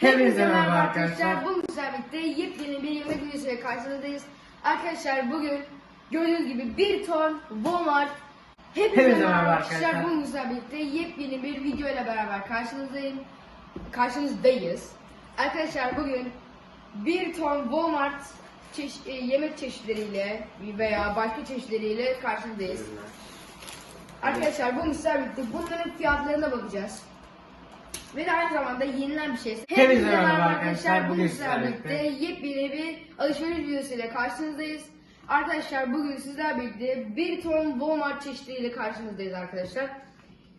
Hepinize merhaba arkadaşlar. Sizlerle birlikte yepyeni bir yemek videosuyla karşınızdayız. Arkadaşlar bugün gördüğünüz gibi bir ton Walmart Hepinize, merhaba arkadaşlar. sizlerle birlikte yepyeni bir video ile beraber karşınızdayım. Karşınızdayız. Arkadaşlar bugün bir ton Walmart çeş- e, yemek çeşitleriyle veya başka çeşitleriyle karşınızdayız. Arkadaşlar sizlerle birlikte bunların fiyatlarına bakacağız. Ve de aynı zamanda yenilen bir şey. Hepinize merhaba arkadaşlar. Bugün Bugün sizlerle birlikte yepyeni bir alışveriş videosuyla karşınızdayız. Arkadaşlar bugün sizlerle birlikte bir ton Walmart çeşitleriyle karşınızdayız arkadaşlar.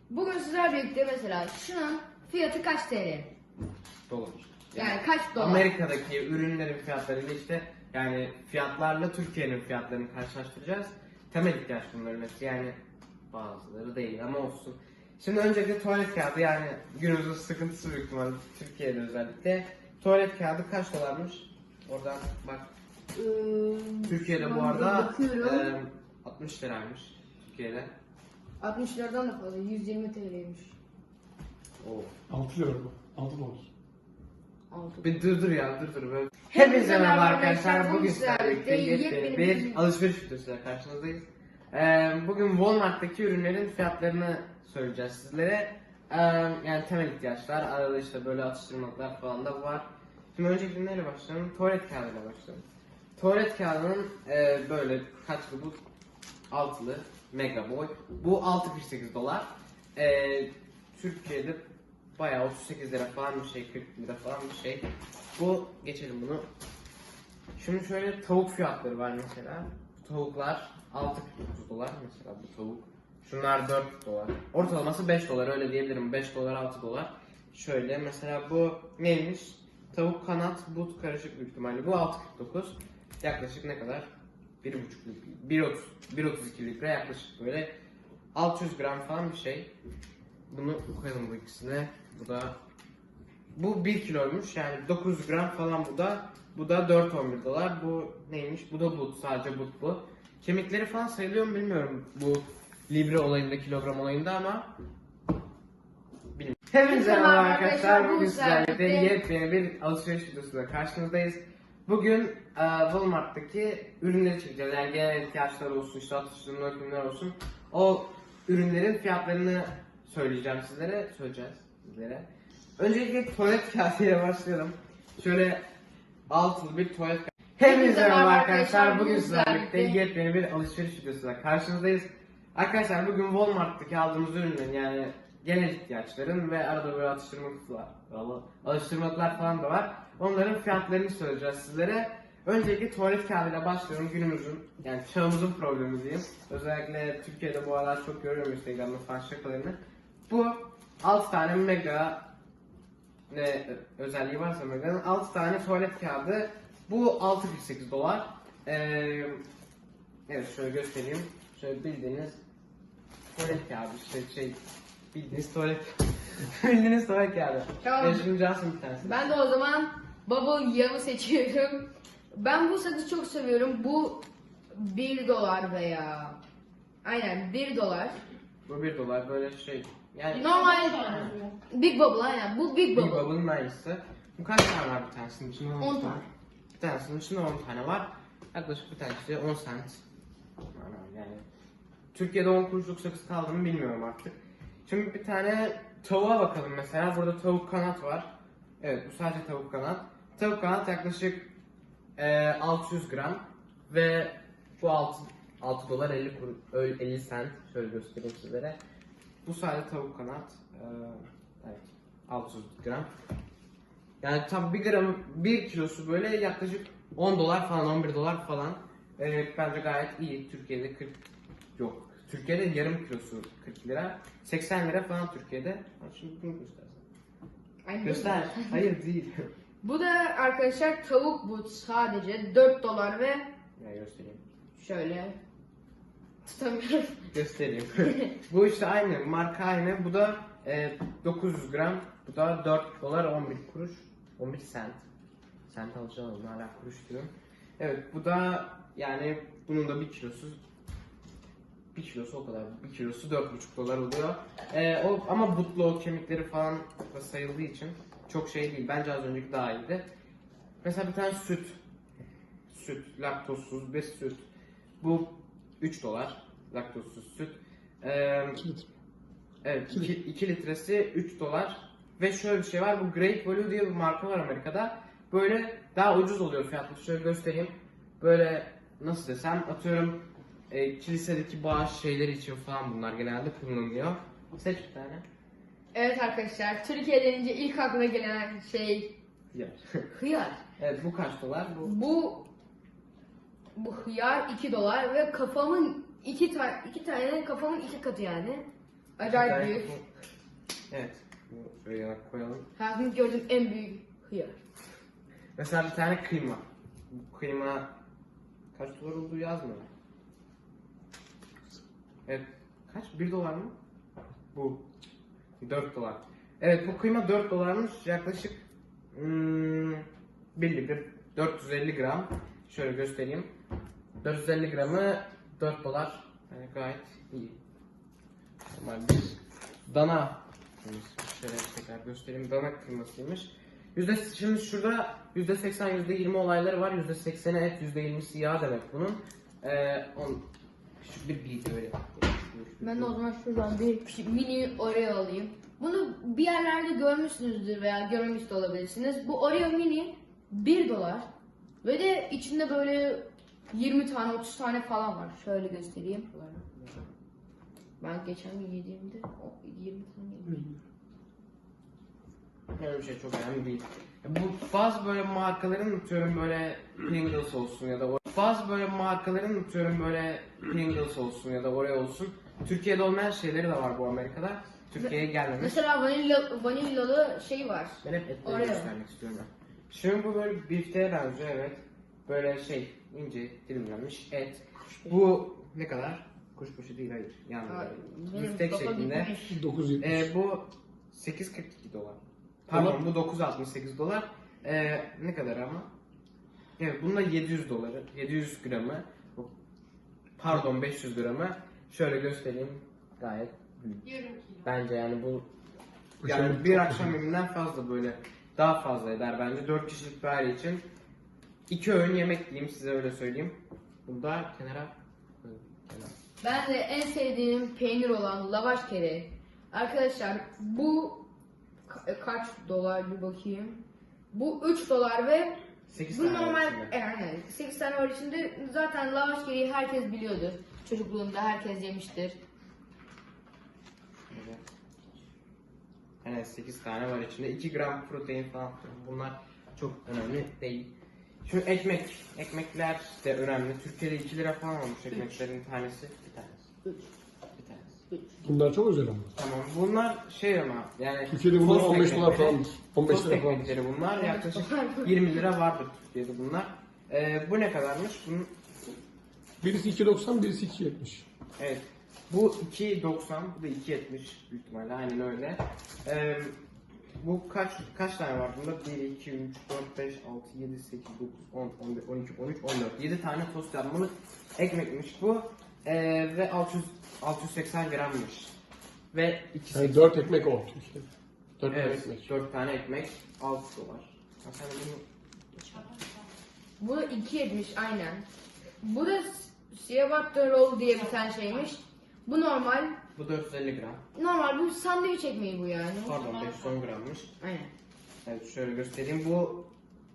Bugün sizlerle birlikte mesela şunun fiyatı kaç TL? Dolar. Yani kaç dolar? Amerika'daki ürünlerin fiyatlarıyla işte yani fiyatlarla Türkiye'nin fiyatlarını karşılaştıracağız. Temel ihtiyaç bunların hepsi yani bazıları değil ama olsun. Şimdi öncelikle tuvalet kağıdı yani günümüzün sıkıntısı büyük ihtimalle Türkiye'de özellikle. Tuvalet kağıdı kaç dolarmış? Oradan bak. Ee, Türkiye'de bu arada bakıyorum. e, 60 liraymış Türkiye'de. 60 liradan da fazla 120 TL'ymiş. Oo. 6 lira bu. 6 dolar. Altı. Bir dur dur ya dur dur. Böyle. Hepinize merhaba arkadaşlar. Bugün sizlerle birlikte yepyeni bir- alışveriş videosuyla karşınızdayız. Bugün Walmart'taki ürünlerin fiyatlarını söyleyeceğiz sizlere. Yani temel ihtiyaçlar, arada işte böyle atıştırmalıklar falan da var. Şimdi öncelikle neyle başlayalım? Tuvalet kağıdıyla başlayalım. Tuvalet kağıdının böyle kaçlı bu? Altılı, mega boy. Bu 6.48 dolar. Türkiye'de bayağı 38 lira falan bir şey, 40 lira falan bir şey. Bu, geçelim bunu. Şimdi şöyle tavuk fiyatları var mesela. Tavuklar 6.49 dolar mesela bu tavuk. Şunlar 4 dolar. Ortalaması 5 dolar öyle diyebilirim. 5 dolar 6 dolar. Şöyle mesela bu neymiş? Tavuk kanat but karışık büyük ihtimalle. Bu 6.49. Yaklaşık ne kadar? 1.5 litre. 1.30 1.32 litre yaklaşık böyle 600 gram falan bir şey. Bunu koyalım bu ikisine. Bu da bu 1 kiloymuş yani 900 gram falan bu da. Bu da 4.11 dolar. Bu neymiş? Bu da but. Sadece but bu. Kemikleri falan sayılıyor mu bilmiyorum bu libre olayında, kilogram olayında ama bilmiyorum. Hepinize merhaba arkadaşlar. Bugün sizlerle birlikte yepyeni bir alışveriş videosuyla karşınızdayız. Bugün e, Walmart'taki ürünleri çekeceğiz. Yani genel ihtiyaçlar olsun, işte atıştırmalık ürünler olsun. O ürünlerin fiyatlarını söyleyeceğim sizlere. Söyleyeceğiz sizlere. Öncelikle tuvalet kağıdıyla başlayalım. Şöyle altılı bir tuvalet. Hepinize merhaba arkadaşlar. Bugün sizlerle birlikte yepyeni bir alışveriş videosuyla karşınızdayız. Arkadaşlar bugün Walmart'taki aldığımız ürünlerin yani genel ihtiyaçların ve arada böyle atıştırmalıklar, alıştırmalıklar falan da var. Onların fiyatlarını söyleyeceğiz sizlere. Öncelikle tuvalet kağıdıyla başlıyorum günümüzün yani çağımızın problemi diyeyim. Özellikle Türkiye'de bu aralar çok görüyorum Instagram'da falan şakalarını. Bu 6 tane mega ne özelliği varsa Mega'nın 6 tane tuvalet kağıdı. Bu 6.48 dolar. Ee, evet şöyle göstereyim. Şöyle bildiğiniz tuvalet kağıdı işte şey bildiğiniz tuvalet bildiğiniz tuvalet kağıdı. Tamam. Şimdi Johnson bir tanesi. Ben de o zaman Bubble Yum'ı seçiyorum. Ben bu sakızı çok seviyorum. Bu 1 dolar veya aynen 1 dolar. Bu 1 dolar böyle şey. Yani Normal Big Bubble aynen. Bu Big Bubble. bubble'ın aynısı. Bu kaç tane var bir tanesinin içinde? 10 tane. Bir tanesinin içinde 10 tane var. Yaklaşık bir tanesi 10 cent. Yani Türkiye'de 10 kuruşluk sakız kaldı mı bilmiyorum artık. Şimdi bir tane tavuğa bakalım mesela. Burada tavuk kanat var. Evet bu sadece tavuk kanat. Tavuk kanat yaklaşık eee, 600 gram ve bu 6, 6 dolar 50 kur, öyle 50 cent. Şöyle göstereyim sizlere. Bu sadece tavuk kanat. Eee, evet 600 gram. Yani tam 1 gram 1 kilosu böyle yaklaşık 10 dolar falan 11 dolar falan. Evet bence gayet iyi. Türkiye'de 40 yok. Türkiye'de yarım kilosu 40 lira. 80 lira falan Türkiye'de. Ha, Şimdi bunu göstersen. Aynen. Göster. Hayır değil. Bu da arkadaşlar tavuk but sadece 4 dolar ve ya göstereyim. şöyle tutamıyorum. Göstereyim. bu işte aynı. Marka aynı. Bu da e, 900 gram. Bu da 4 dolar 11 kuruş. 11 cent. Cent alacağım hala kuruş diyorum. Evet bu da yani bunun da 1 kilosu 1 kilosu o kadar. 1 kilosu 4,5 dolar oluyor. E, o, ama butlu o kemikleri falan da sayıldığı için çok şey değil. Bence az önceki daha iyiydi. Mesela bir tane süt. Süt, laktozsuz bir süt. Bu 3 dolar. Laktozsuz süt. Ee, İki litre. Evet 2 litresi 3 dolar ve şöyle bir şey var bu Great Value diye bir marka var Amerika'da böyle daha ucuz oluyor fiyatlı şöyle göstereyim böyle nasıl desem atıyorum e, kilisedeki bağış şeyleri için falan bunlar genelde kullanılıyor seç bir tane Evet arkadaşlar Türkiye denince ilk aklına gelen şey ya. hıyar. evet bu kaç dolar bu Bu bu hıyar 2 dolar ve kafamın iki tane iki tane kafamın iki katı yani. Acayip büyük. evet bu yana koyalım Hayatımda gördüğüm en büyük hıyar. mesela bir tane kıyma bu kıyma kaç dolar olduğu yazmıyor Evet. Kaç? 1 dolar mı? Bu. 4 dolar. Evet bu kıyma 4 dolarmış. Yaklaşık hmm, 1 litre 450 gram. Şöyle göstereyim. 450 gramı 4 dolar. Yani gayet iyi. Normal bir dana. Şimdi Şöyle tekrar göstereyim. Dana kıymasıymış. Yüzde, şimdi şurada yüzde 80 yüzde 20 olayları var. Yüzde 80'i et, yüzde 20'si yağ demek bunun. Ee, on, küçük bir bilgi böyle. Ben de o zaman şuradan bir mini Oreo alayım. Bunu bir yerlerde görmüşsünüzdür veya görmemiş de olabilirsiniz. Bu Oreo mini 1 dolar. Ve de içinde böyle 20 tane 30 tane falan var. Şöyle göstereyim. Ben geçen gün yediğimde o 20 tane yedim. Öyle bir şey çok önemli değil. Bu bazı böyle markaların atıyorum böyle Pringles olsun ya da bazı böyle markaların atıyorum böyle Pringles olsun ya da Oreo olsun. Türkiye'de olmayan şeyleri de var bu Amerika'da. Türkiye'ye gelmemiş. Mesela vanilya, vanilyalı şey var. Ben hep etleri Oreo. göstermek istiyorum. Şimdi bu böyle bifteğe benziyor evet. Böyle şey ince dilimlenmiş et. Bu ne kadar? Kuşbaşı değil hayır. Yani kafa şeklinde. gitmiş. 970. Ee, bu 8.42 dolar. Pardon bu 9.68 dolar. Ee, ne kadar ama? Evet bunda 700 doları, 700 gramı. Pardon 500 gramı. Şöyle göstereyim. Gayet büyük. Bence yani bu yani şey bir akşam yemeğinden fazla böyle daha fazla eder bence 4 kişilik bir aile için. İki öğün yemek diyeyim size öyle söyleyeyim. Bunu da kenara. Ben de en sevdiğim peynir olan lavaş kere. Arkadaşlar bu ka- e, kaç dolar bir bakayım. Bu 3 dolar ve 8 bu tane var normal içinde. e, aynen 8 tane var içinde. Zaten lavaş kereyi herkes biliyordur. Çocukluğunda herkes yemiştir. Evet. Evet 8 tane var içinde. 2 gram protein falan. Bunlar çok önemli değil. Şu ekmek. Ekmekler de önemli. Türkiye'de 2 lira falan olmuş ekmeklerin tanesi. Bir tanesi. Bir tanesi. Bunlar çok özel ama. Tamam bunlar şey ama yani Türkiye'de bunlar tost 15 dolar ekmekleri- falandır. 15 tost lira falan. ekmekleri bunlar yaklaşık 20 lira vardır Türkiye'de bunlar. Ee, bu ne kadarmış? Bunun Birisi 2.90, birisi 2.70. Evet. Bu 2.90, bu da 2.70 büyük ihtimalle aynen öyle. Ee, bu kaç kaç tane var bunda? 1, 2, 3, 4, 5, 6, 7, 8, 9, 10, 11, 12, 13, 14. 7 tane tost yapmalı ekmekmiş bu. Ee, ve 600, 680 grammış. Ve ikisi Yani 4 ekmek o Türkiye'de. 4 evet, ekmek. 4 tane ekmek 6 dolar. Ha, sen bunu Bu da 2.70 aynen. Bu da Ciabatta roll diye bir tane şeymiş. Bu normal. Bu 450 gram. Normal bu sandviç ekmeği bu yani. Pardon 510 grammış. Aynen. Evet şöyle göstereyim. Bu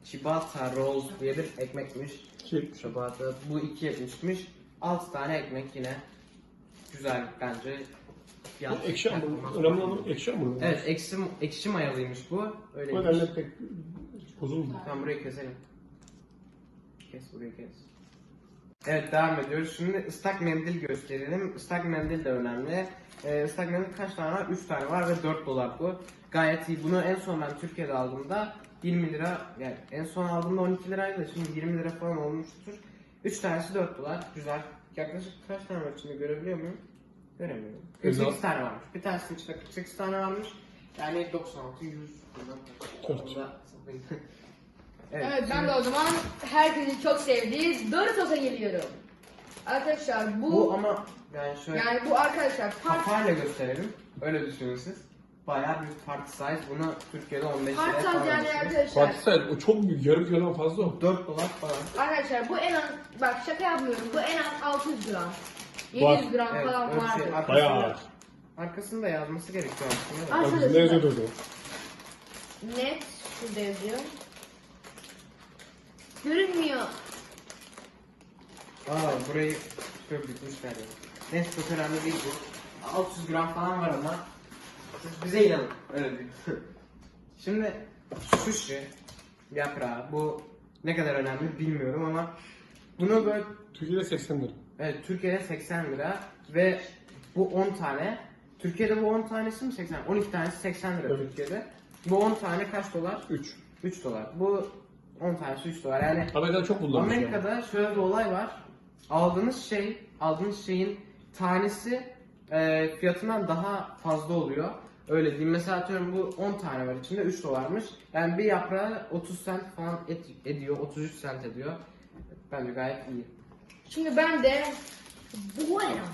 ciabatta rolls diye bir ekmekmiş. 2.70. Ciabatta bu 2.70'miş. 6 tane ekmek yine. Güzel bence. Fiyat. Ekşi hamur. performans Önemli olan ekşi hamur. Evet ekşi, ekşi mayalıymış bu. Bu Öyleymiş. nedenle pek bozulmuyor. Tamam burayı keselim. Kes burayı kes. Evet devam ediyoruz. Şimdi ıslak mendil gösterelim. Islak mendil de önemli. Ee, ıslak mendil kaç tane var? 3 tane var ve 4 dolar bu. Gayet iyi. Bunu en son ben Türkiye'de aldığımda 20 lira yani en son aldığımda 12 liraydı şimdi 20 lira falan olmuştur. 3 tanesi 4 dolar. Güzel. Yaklaşık kaç tane var içinde görebiliyor muyum? Göremiyorum. 48 tane varmış. Bir tanesinin içinde 48 tane varmış. Yani 96, 100. Dört. Evet, ben de o zaman herkesin çok sevdiği Doritos'a geliyorum. Arkadaşlar bu, Bu ama yani şöyle yani bu arkadaşlar park kafayla gösterelim. Öyle düşünün siz. bayağı büyük party size. Bunu Türkiye'de 15 liraya Parçal falan yani arkadaşlar. Fatih Sayın o çok büyük. Yarım kilodan fazla o. 4 dolar falan. Arkadaşlar bu en az bak şaka yapmıyorum. Bu en az 600 gram. Var. 700 gram Evet, falan vardı. şey. Arkasında, Bayağı ağır. arkasında yazması gerekiyor aslında. da. Ar- Bak Arkadaşlar. ne yazıyordu? Net şurada yazıyor. Görünmüyor. Aa burayı şöyle bitmişler ya. Neyse çok önemli değil bu. 600 gram falan var ama siz bize inanın. Öyle değil. Şimdi sushi yaprağı bu ne kadar önemli bilmiyorum ama bunu böyle Türkiye'de 80 lira. evet Türkiye'de 80 lira ve bu 10 tane Türkiye'de bu 10 tanesi mi 80? 12 tanesi 80 lira Evet. Türkiye'de. Bu 10 tane kaç dolar? 3. 3 dolar. Bu 10 tanesi 3 dolar. Yani Amerika'da çok kullanmış. yani. Amerika'da şöyle bir olay var. Aldığınız şey, aldığınız şeyin tanesi e, fiyatından daha fazla oluyor. Öyle diyeyim. Mesela atıyorum bu 10 tane var içinde 3 dolarmış. Yani bir yaprağı 30 cent falan et, ediyor. 33 cent ediyor. Bence gayet iyi. Şimdi ben de Bueno.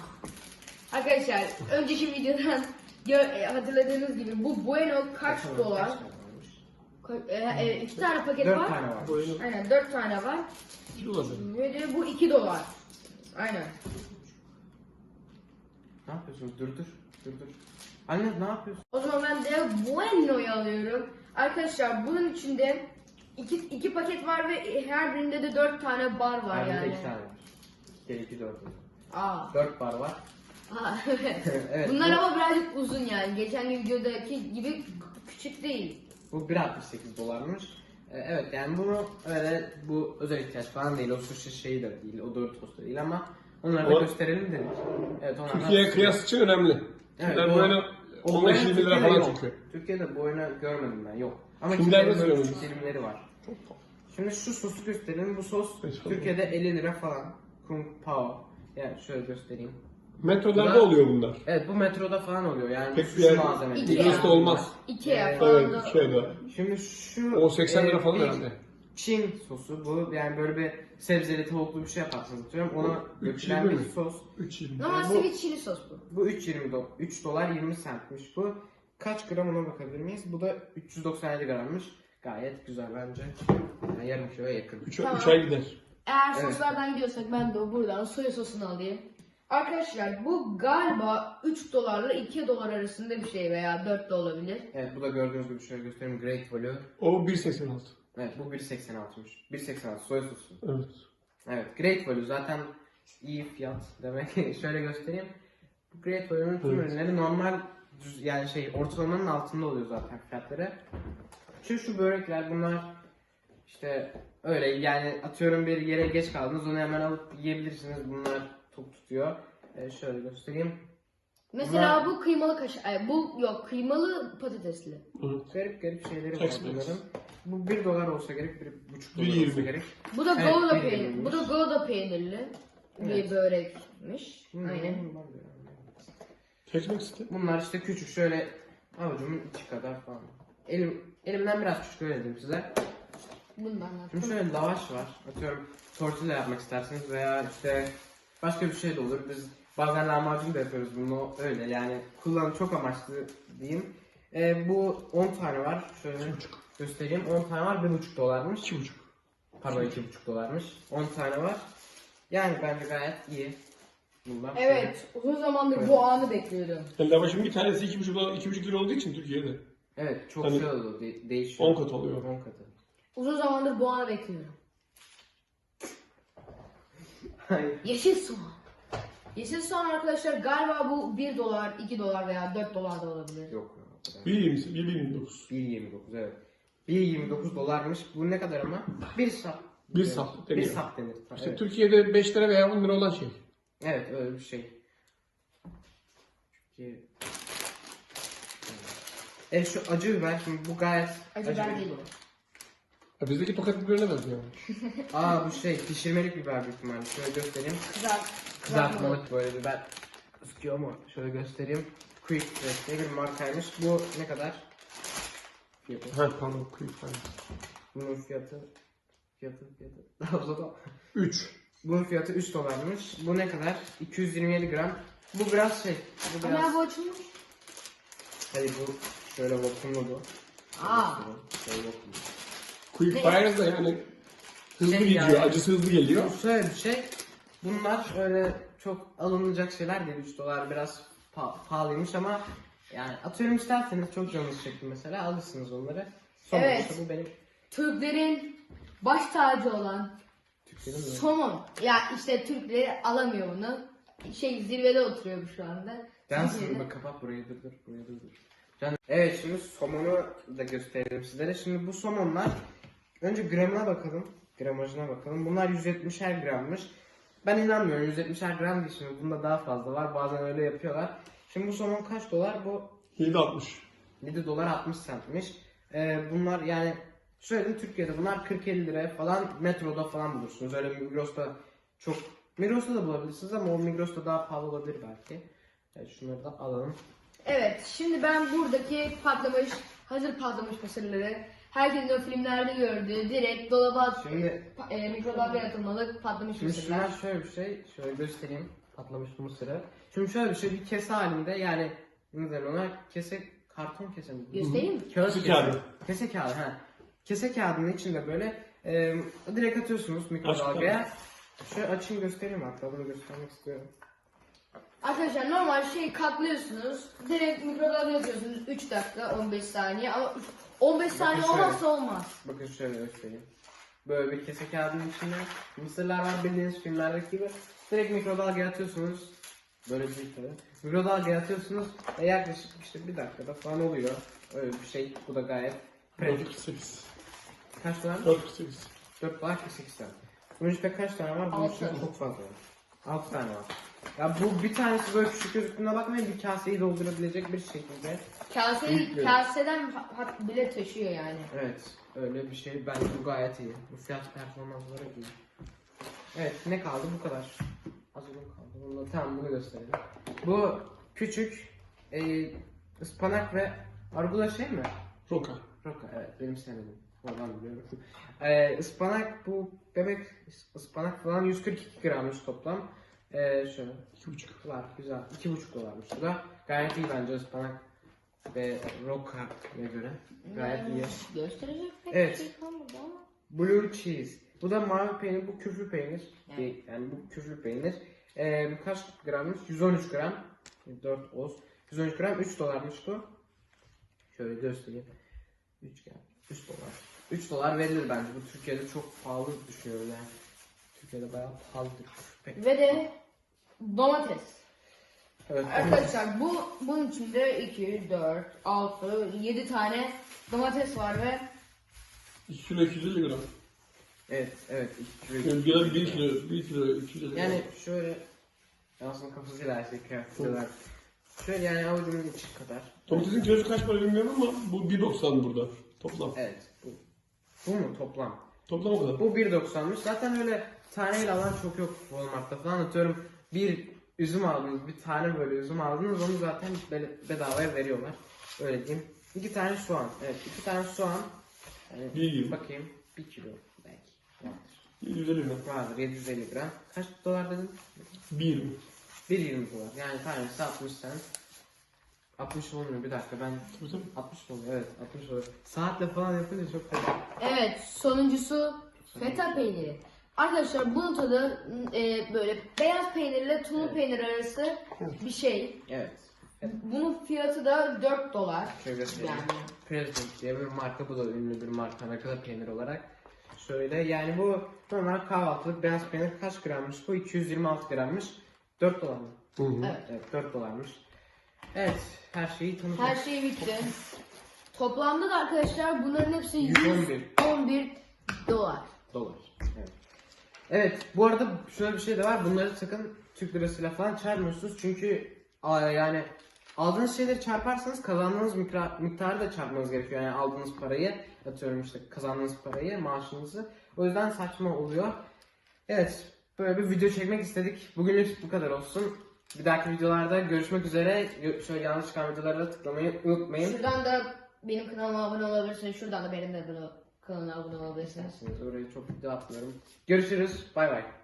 Arkadaşlar önceki videodan e, hatırladığınız gibi bu Bueno kaç Kaç dolar? Ka- e, e, iki tane paket 4 var. tane var. Boyunu Aynen dört tane var. 2 dolar dedim. Ve de bu 2 dolar. Aynen. Ne yapıyorsun? Dur dur. Dur dur. Anne ne yapıyorsun? O zaman ben de Bueno'yu alıyorum. Arkadaşlar bunun içinde iki, iki paket var ve her birinde de dört tane bar var Bende de yani. 2 tane var. 2 2 4. Aa. 4 bar var. Aa, evet. Evet, Bunlar bu- ama birazcık uzun yani. Geçen videodaki gibi küçük değil. Bu 1.68 dolarmış. Ee, Evet yani bunu öyle bu özel ihtiyaç falan değil. O sushi şeyi de değil. O Doritos da değil ama onları da O- gösterelim dedik. Evet onlar Türkiye'ye kıyas için önemli. Evet, Şimdiden o- böyle O 15-20 boyunu lira Türkiye'de falan yok. çıkıyor. Türkiye'de bu oyunu görmedim ben yok. Ama Kimler Çinlerin nasıl böyle dilimleri var. Çok pahalı. Şimdi şu sosu gösterelim. Bu sos Türkiye'de 50 lira falan. Kung Pao. Yani şöyle göstereyim. Metrolarda Bu da- oluyor bunlar. Evet bu metroda falan oluyor yani Pek bir yer. İki Migros'ta yani. olmaz. Ikea falan Evet, da. şeyde. Şimdi şu O 80 lira e, falan bir herhalde. Çin sosu bu yani böyle bir sebzeli tavuklu bir şey yaparsınız atıyorum. Ona Bu dökülen 3.20 bir mi? sos. 3.20. Normal Bu- sweet chili sos bu. Bu 3.20 do 3 dolar 20 centmiş bu. Kaç gram ona bakabilir miyiz? Bu da 397 grammış. Gayet güzel bence. Yani yarım kiloya yakın. 3 Tamam. ay gider. Eğer Evet. soslardan gidiyorsak ben de buradan soya sosunu alayım. Arkadaşlar bu galiba 3 dolarla 2 dolar arasında bir şey veya 4 de olabilir. Evet bu da gördüğünüz gibi şöyle göstereyim. Great Value. O 1.86. Evet bu 1.86'mış. 1.86 soya sosu. Evet. Evet Great Value zaten iyi fiyat demek. şöyle göstereyim. Bu Great Value'nun tüm Evet. ürünleri normal düz- yani şey ortalamanın altında oluyor zaten fiyatları. Şu şu börekler bunlar işte öyle yani atıyorum bir yere geç kaldınız onu hemen alıp yiyebilirsiniz. Bunlar tok tutuyor. Ee, şöyle göstereyim. Mesela Bunlar- bu kıymalı kaş ay, bu yok kıymalı patatesli. evet. Garip garip şeyleri var Tex-Mex. bunların. Bu 1 dolar olsa gerek, 1,5 dolar 1.20. olsa gerek. Bu da Evet, Gouda bir peynir. Bu da Gouda peynirli Evet. bir börekmiş. Hmm, Aynen. Tex-Mex işte. Bunlar işte küçük şöyle avucumun içi kadar falan. Elim, elimden biraz küçük öyle diyeyim size. Anlattım. Şimdi şöyle lavaş var. Atıyorum tortilla yapmak isterseniz veya işte başka bir şey de olur. Biz bazen lahmacun da yapıyoruz bunu öyle yani kullanım çok amaçlı diyeyim. Ee, bu 10 tane var. Şöyle göstereyim. 10 tane var 1,5 dolarmış. 2.5. Pardon 2,5 dolarmış. 10 tane var. Yani bence gayet iyi. Bunlar. Evet, uzun zamandır bu anı bekliyordum. Yani lavaşın bir tanesi 2.5 dolar- 2.5 lira olduğu için Türkiye'de. Evet çok Hani şey oldu. de- değişiyor. 10 kat oluyor. 10 katı. Uzun zamandır bu anı bekliyorum. Hayır. Yeşil soğan. Yeşil soğan arkadaşlar galiba bu 1 dolar, 2 dolar veya 4 dolar da olabilir. Yok. ya, o kadar. 1.20, 1.29. 1.29 evet. 1.29 dolarmış. Bu ne kadar ama? Bir sap. Bir Evet. sap Bir deniyor. sap denir. İşte evet. Türkiye'de 5 lira veya 10 lira olan şey. evet öyle bir şey. Türkiye... E şu acı biber şimdi bu gayet Acı biber değil bu. Ya bizdeki tokat biberine benziyor. Aa bu şey pişirmelik biber büyük ihtimalle. Şöyle göstereyim. Kızart, Kızartmalık böyle biber. Gözüküyor mu? Şöyle göstereyim. Quick Fresh diye bir markaymış. Bu ne kadar? Fiyatı. ha pardon kıyık falan. Bunun fiyatı fiyatı fiyatı daha uzun 3. Bunun fiyatı 3 dolarmış. Bu ne kadar? 227 gram. Bu biraz şey. Bu Ama biraz. bu açılmış. Hayır bu Şöyle vakumlu bu. Aa. Şöyle vakumlu. Quick Fires da yani hızlı Şey gidiyor, yani- acısı hızlı geliyor. Şöyle bir şey. Bunlar öyle çok alınacak şeyler değil. 3 dolar biraz pa- pahalıymış ama yani atıyorum isterseniz çok canınız çekti mesela alırsınız onları. Sonra Evet. işte bu benim Türklerin baş tacı olan Türklerim mi? somon. Ya işte Türkleri alamıyor bunu. Şey zirvede oturuyor bu şu anda. Cansın Türkiye'de. bak kapat burayı dur dur burayı dur dur. Can evet şimdi somonu da gösterelim sizlere. Şimdi bu somonlar önce gramına bakalım. Gramajına bakalım. Bunlar 170'er grammış. Ben inanmıyorum 170'er gram değil şimdi bunda daha fazla var. Bazen öyle yapıyorlar. Şimdi bu somon kaç dolar? Bu 7.60. 7 dolar 60 centmiş. Ee, bunlar yani şöyle Türkiye'de bunlar 40-50 liraya falan metroda falan bulursunuz. Öyle Migros'ta çok Migros'ta da bulabilirsiniz ama o Migros'ta daha pahalı olabilir belki. Evet, şunları da alalım. Evet, şimdi ben buradaki patlamış, hazır patlamış mısırları herkesin o filmlerde gördüğü direkt dolaba at, Şimdi e, mikrodalgaya atılmalı patlamış Şimdi mısırlar. şunlar şöyle bir şey, şöyle göstereyim patlamış mısırı. Şimdi şöyle bir şey, bir kese halinde yani ne denir ona kese, karton kese mi? Göstereyim mi? Kağıt Kese kese. kağıdı. Kese kağıdı, ha. Kese kağıdının içinde böyle e, direkt atıyorsunuz mikrodalgaya. Şöyle açayım göstereyim hatta bunu göstermek istiyorum. Arkadaşlar normal şey katlıyorsunuz, direkt mikrodalgaya atıyorsunuz 3 dakika 15 saniye ama üç- 15 saniye şöyle. olmazsa olmaz. Bakın şöyle göstereyim. Böyle bir kese kağıdının içinde mısırlar var bildiğiniz filmlerdeki gibi. Direkt mikrodalgaya atıyorsunuz. Böyle değil tabii. Mikrodalgaya atıyorsunuz ve yaklaşık işte bir dakikada falan oluyor. Öyle bir şey. Bu da gayet pratik. 4.48. Kaç dolar? 4.48. 4 dolar 48 tane. Bunun içinde kaç tane var? Bunun Altı. içinde çok fazla var. 6 tane var. Ya bu bir tanesi böyle küçük gözüktüğüne bakmayın bir kaseyi doldurabilecek bir şekilde. Kaseyi, kaseden ha- ha- bile taşıyor yani. Evet, öyle bir şey. Bence bu gayet iyi. Bu fiyat performans olarak iyi. Evet, ne kaldı? Bu kadar. Az önce kaldı. Bunu, tamam bunu gösterelim. Bu küçük e, ıspanak ve arugula şey mi? Roka. Roka, evet benim sevmedim. Oradan biliyorum. e, ıspanak bu bebek ıspanak falan 142 grammış toplam. E, şöyle 2.5. var güzel. 2,5 dolarmış bu da. Gayet iyi bence ıspanak ve roka'ya göre. Gayet iyi. Gösterecek pek Evet. bir şey kalmadı ama. Blue cheese. Bu da mavi peynir, bu küflü peynir. Evet. Değil, Yani bu küflü peynir. Ee, bu kaç grammış? 113 gram. 4 oz. 113 gram 3 dolarmış bu. Şöyle göstereyim. 3 gram. 3 dolar. 3 dolar verilir bence. Bu Türkiye'de çok pahalı düşünüyorum yani. Türkiye'de bayağı pahalıdır. Ve de domates. Evet. Arkadaşlar bu bunun içinde 2, 4, 6, 7 tane domates var ve 2 kilo 250 gram. Evet, evet. 2 kilo. Yani genel 1 kilo, 1 kilo 250 gram. Yani şöyle aslında kafasıyla her şey kıyaslıyorlar. Şöyle yani avucumun içi kadar. Domatesin kilosu kaç para bilmiyorum ama bu 1.90 burada. Toplam. Evet bu. Bu mu toplam? Toplam o kadar. Bu 1.90'mış. Zaten öyle taneyle alan çok yok Walmart'ta falan. Atıyorum bir üzüm aldınız, bir tane böyle üzüm aldınız onu zaten böyle bedavaya veriyorlar. Öyle diyeyim. İki tane soğan. Evet iki tane soğan. Yani Bir yirmi. Bakayım. Bir kilo belki. Vardır. 750 gram. Vardır 750 gram. Kaç dolar dedin? 1.20. 1.20 dolar. Yani tanesi 60 cent. 60 olmuyor bir dakika ben Tabii tabii. 60 oluyor evet 60 oluyor. Saatle falan yapınca çok fazla. evet sonuncusu feta peyniri. Arkadaşlar bunun tadı e, böyle beyaz peynirle tuzlu Evet. peynir arası bir şey. Evet. Bunun fiyatı da 4 dolar. Şöyle. Yani. President diye bir marka bu da ünlü bir marka ne kadar peynir olarak. Şöyle yani bu normal kahvaltılık beyaz peynir kaç grammış bu? 226 grammış. 4 dolar mı? Hı hı. Evet. Evet 4 dolarmış. Evet her şeyi tanıdık. Her şey bitti. Toplamda da arkadaşlar bunların hepsi 111 111 dolar. dolar. Evet. Evet bu arada şöyle bir şey de var. Bunları sakın Türk lirasıyla falan çarpmıyorsunuz. Çünkü yani aldığınız şeyleri çarparsanız kazandığınız miktarı da çarpmanız gerekiyor. Yani aldığınız parayı atıyorum işte kazandığınız parayı maaşınızı. O yüzden saçma oluyor. Evet böyle bir video çekmek istedik. Bugünlük bu kadar olsun. Bir dahaki videolarda görüşmek üzere. Şöyle yanlış çıkan videolara tıklamayı unutmayın. Şuradan da benim kanalıma abone olabilirsiniz. Şuradan da benim de bunu- kanalıma abone olabilirsiniz. Orayı çok video atmıyorum. Görüşürüz. Bay bay.